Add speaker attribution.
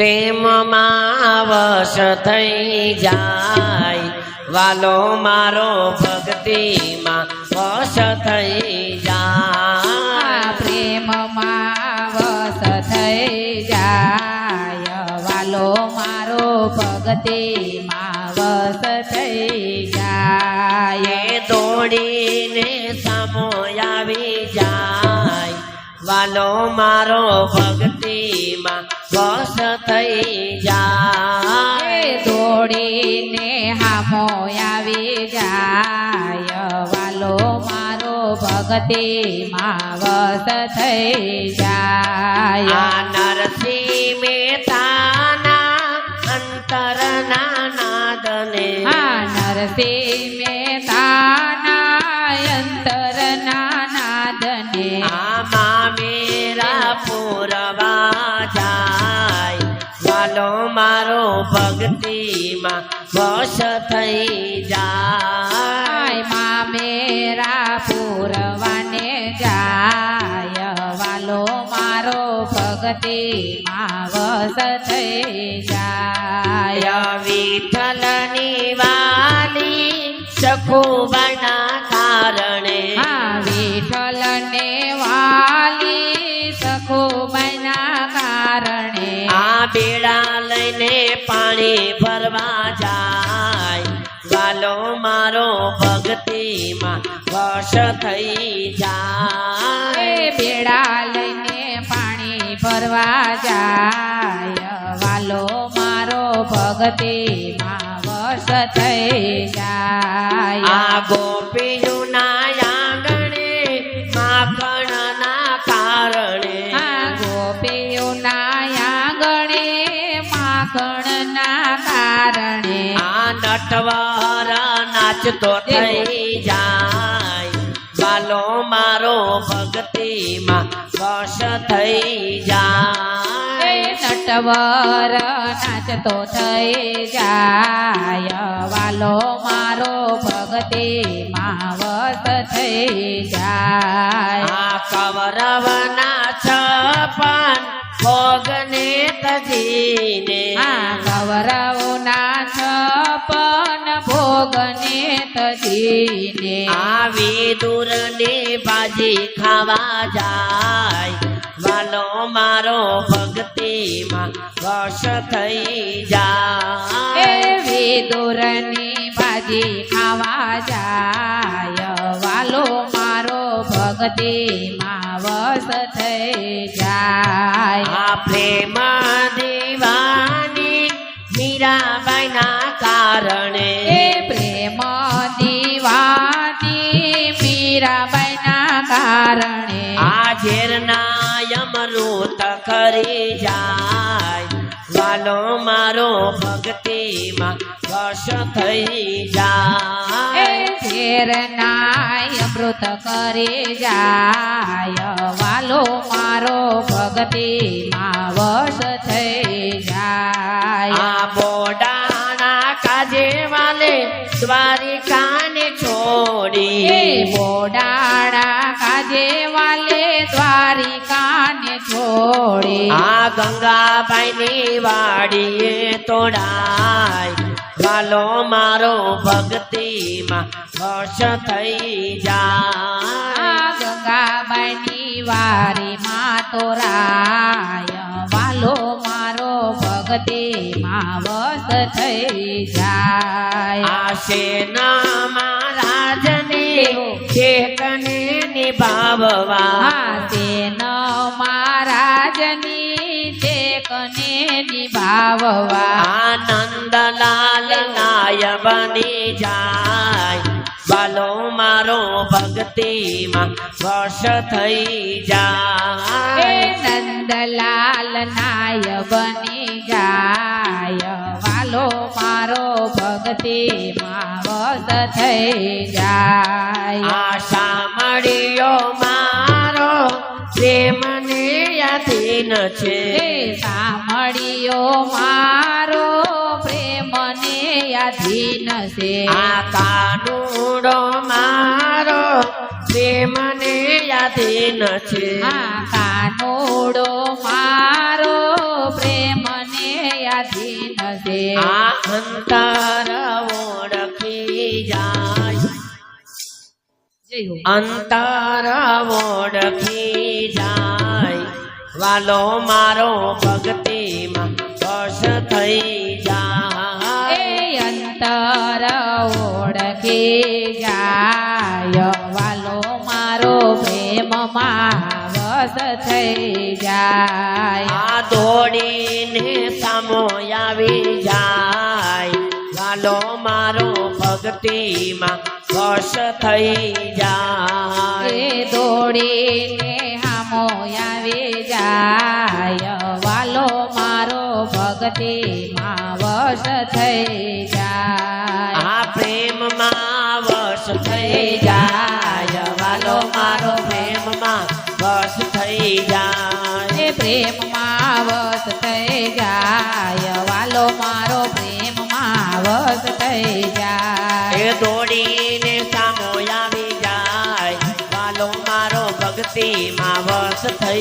Speaker 1: પ્રેમમાં વશ થઈ જાય. વાલો મારો ભક્તિમાં વશ થઈ જાય.
Speaker 2: પ્રેમમાં વશ થઈ જાય. વાલો મારો ભક્તિમાં વશ થઈ જાય.
Speaker 1: દોડીને સામો આવી જાય. વાલો મારો ભક્તિમાં વશ થઈ જાય.
Speaker 2: દોડીને હામો આવી જાય. વાલો મારો ભક્તિમાં વસ થઈ જાય.
Speaker 1: નરસિંહ મહેતાના અંતરના નાદને.
Speaker 2: હા નરસિંહ
Speaker 1: મારો ભક્તિમાં વશ થઈ જાય.
Speaker 2: મા મેરા પૂરવાને જાય વાલો મારો ભક્તિમાં વસ થઈ જાય.
Speaker 1: વિઠ્ઠલની વાલી સખુબના કારણે પાણી ભરવા જાય. વાલો મારો ભક્તિમાં વશ થઈ જાય.
Speaker 2: બેડા લઈને પાણી ભરવા જાય. વાલો મારો ભક્તિમાં વશ થઈ જાય.
Speaker 1: આ ગોપીઓના
Speaker 2: આ
Speaker 1: નટવર નાચતો થઈ જાય. વાલો મારો ભક્તિમાં વશ થઈ જાય.
Speaker 2: નટવર નાચતો થઈ જાય. વાલો મારો ભક્તિમાં વસ થઈ જાય.
Speaker 1: આ કવરવના છપન ભોગને તજીને
Speaker 2: આ ભોગને તજીને.
Speaker 1: આવી દૂરને ભાજી ખાવા જાય. વાલો મારો ભક્તિમાં વશ થઈ જાય.
Speaker 2: એવી દૂરની ભાજી ખાવા જાય. વાલો મારો ભક્તિમાં વર્ષ થઈ જાય.
Speaker 1: આ પ્રેમ દીવાની મીરાબાઈના કારણે
Speaker 2: દીવાની મીરાબાઈના કારણે.
Speaker 1: આ ઝેરના યમરૂત કરી જાય. વાલો મારો ભક્તિમાં વશ થઈ જાય.
Speaker 2: ઝેરનાય અમૃત કરી જાય. વાલો મારો ભક્તિમાં વશ થઈ જાય.
Speaker 1: આ દ્વારિકાને
Speaker 2: એ
Speaker 1: છોડી.
Speaker 2: બોડાળા કાજે વાલે દ્વારિકાને છોડી.
Speaker 1: આ ગંગાબાઈની વાડીએ તોડાય વાલો મારો ભક્તિમાં હર્ષ થઈ જાય.
Speaker 2: આ ગંગાબાઈની વારીમાં તોરાય. વાલો મારો ભક્તિમાં વસ થઈ
Speaker 1: સેના મહારાજને ચેતને નિભાવવા.
Speaker 2: તેન મહારાજની ટેકને નિભાવવા.
Speaker 1: આનંદલાલ નાય બની જાય. વાલો મારો ભક્તિમાં વર્ષ થઈ જાય.
Speaker 2: નંદલાલ નાય બની જાય. ભક્તિમાં વસ થઈ જાય.
Speaker 1: આશા મળ્યો મારો પ્રેમને યાધીન છે
Speaker 2: સાંભળ્યો મારો પ્રેમને અધીન છે
Speaker 1: આ કાનુડો મારો પ્રેમને યાધીન છે
Speaker 2: આ કાનોડો મારો
Speaker 1: આ અંતર ઓળખી જાય. અંતર ઓળખી જાય વાલો મારો ભક્તિમાં વશ થઈ જાય
Speaker 2: અંતર ઓળખી જાય વાલો મારો પ્રેમમાં વસ થઈ જાય.
Speaker 1: આ દોડીને સામો આવી જાય. વાલો મારો ભક્તિમાં વશ થઈ જાય.
Speaker 2: દોડીને હામો આવી જાય. વાલો મારો ભક્તિમાં વશ થઈ જાય.
Speaker 1: જાય માવસ થઈ જાય.
Speaker 2: વાલો મારો પ્રેમ માવસ થઈ જાય.
Speaker 1: દોડીને સામો આવી જાય. વાલો મારો ભક્તિમાં માવસ થઈ